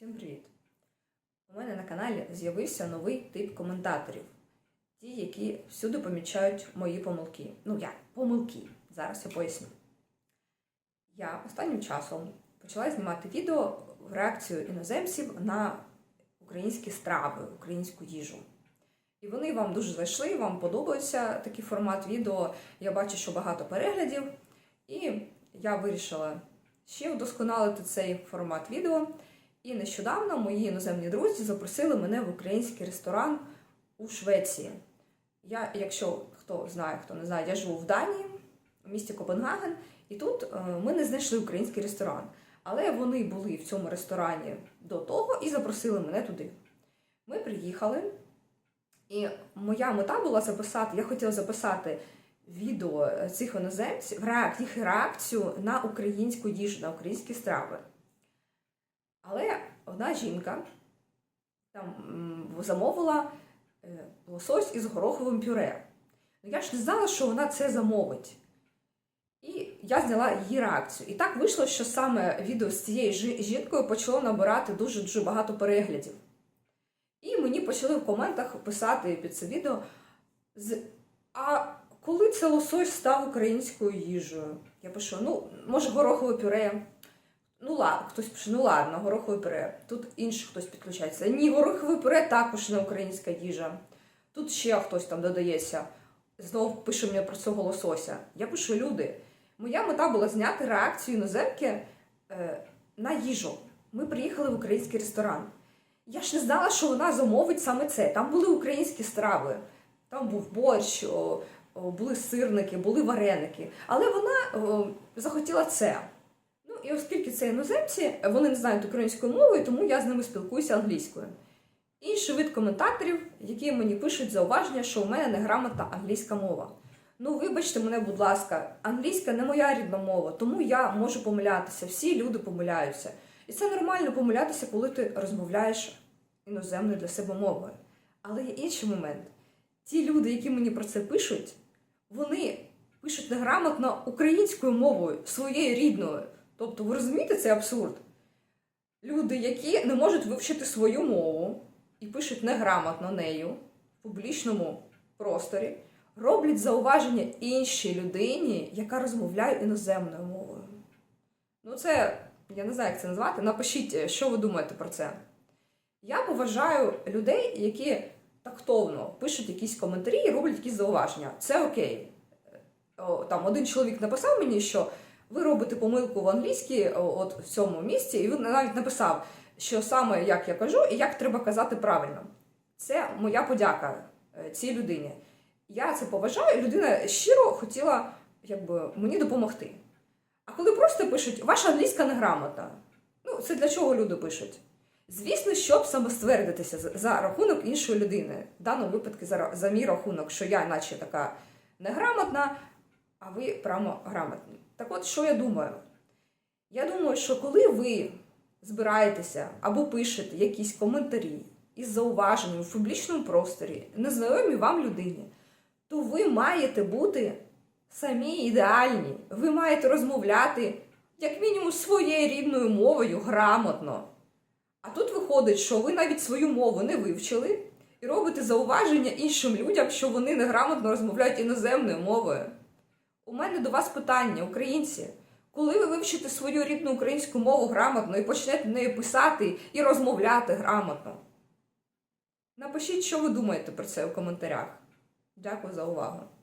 Всім привіт! У мене на каналі з'явився новий тип коментаторів. Ті, які всюди помічають мої помилки. Ну як, помилки. Зараз я поясню. Я останнім часом почала знімати відео в реакцію іноземців на українські страви, українську їжу. І вони вам дуже зайшли, вам подобається такий формат відео. Я бачу, що багато переглядів. І я вирішила ще вдосконалити цей формат відео. І нещодавно мої іноземні друзі запросили мене в український ресторан у Швеції. Я, якщо хто знає, хто не знає, я живу в Данії, в місті Копенгаген, і тут е, ми не знайшли український ресторан. Але вони були в цьому ресторані до того і запросили мене туди. Ми приїхали, і моя мета була записати, я хотіла записати відео е, цих іноземців, їх реакцію на українську їжу, на українські страви. Одна жінка там замовила е, лосось із гороховим пюре. Ну я ж не знала, що вона це замовить. І я зняла її реакцію. І так вийшло, що саме відео з цією жінкою почало набирати дуже дуже багато переглядів. І мені почали в коментах писати під це відео: а коли це лосось став українською їжею? Я пишу: ну, може, горохове пюре. Ну ладно, хтось пише, ну ладно, горохове пюре. Тут інший хтось підключається. Ні, горохове пюре також не українська їжа. Тут ще хтось там додається. Знову пише мені про цього лосося. Я пишу, люди. Моя мета була зняти реакцію іноземки е, на їжу. Ми приїхали в український ресторан. Я ж не знала, що вона замовить саме це. Там були українські страви. Там був борщ, о, о, були сирники, були вареники. Але вона о, захотіла це. І оскільки це іноземці, вони не знають української мови, тому я з ними спілкуюся англійською. Інший вид коментаторів, які мені пишуть зауваження, що у мене неграмотна англійська мова. Ну, вибачте мене, будь ласка, англійська не моя рідна мова, тому я можу помилятися. Всі люди помиляються. І це нормально помилятися, коли ти розмовляєш іноземною для себе мовою. Але є інший момент. Ті люди, які мені про це пишуть, вони пишуть неграмотно українською мовою, своєю рідною. Тобто, ви розумієте, це абсурд. Люди, які не можуть вивчити свою мову і пишуть неграмотно нею в публічному просторі, роблять зауваження іншій людині, яка розмовляє іноземною мовою. Ну, це, я не знаю, як це назвати. Напишіть, що ви думаєте про це. Я поважаю людей, які тактовно пишуть якісь коментарі і роблять якісь зауваження. Це окей. Там один чоловік написав мені, що ви робите помилку в англійській, от в цьому місці, і він навіть написав, що саме як я кажу і як треба казати правильно. Це моя подяка е, цій людині. Я це поважаю, людина щиро хотіла якби, мені допомогти. А коли просто пишуть, ваша англійська неграмотна, ну це для чого люди пишуть? Звісно, щоб самоствердитися за рахунок іншої людини. В даному випадку за, за мій рахунок, що я, наче така неграмотна, а ви прямо грамотні. Так от, що я думаю? Я думаю, що коли ви збираєтеся або пишете якісь коментарі із зауваженням в публічному просторі незнайомій вам людині, то ви маєте бути самі ідеальні. Ви маєте розмовляти, як мінімум, своєю рідною мовою грамотно. А тут виходить, що ви навіть свою мову не вивчили і робите зауваження іншим людям, що вони неграмотно розмовляють іноземною мовою. У мене до вас питання, українці. Коли ви вивчите свою рідну українську мову грамотно і почнете нею писати і розмовляти грамотно? Напишіть, що ви думаєте про це у коментарях. Дякую за увагу.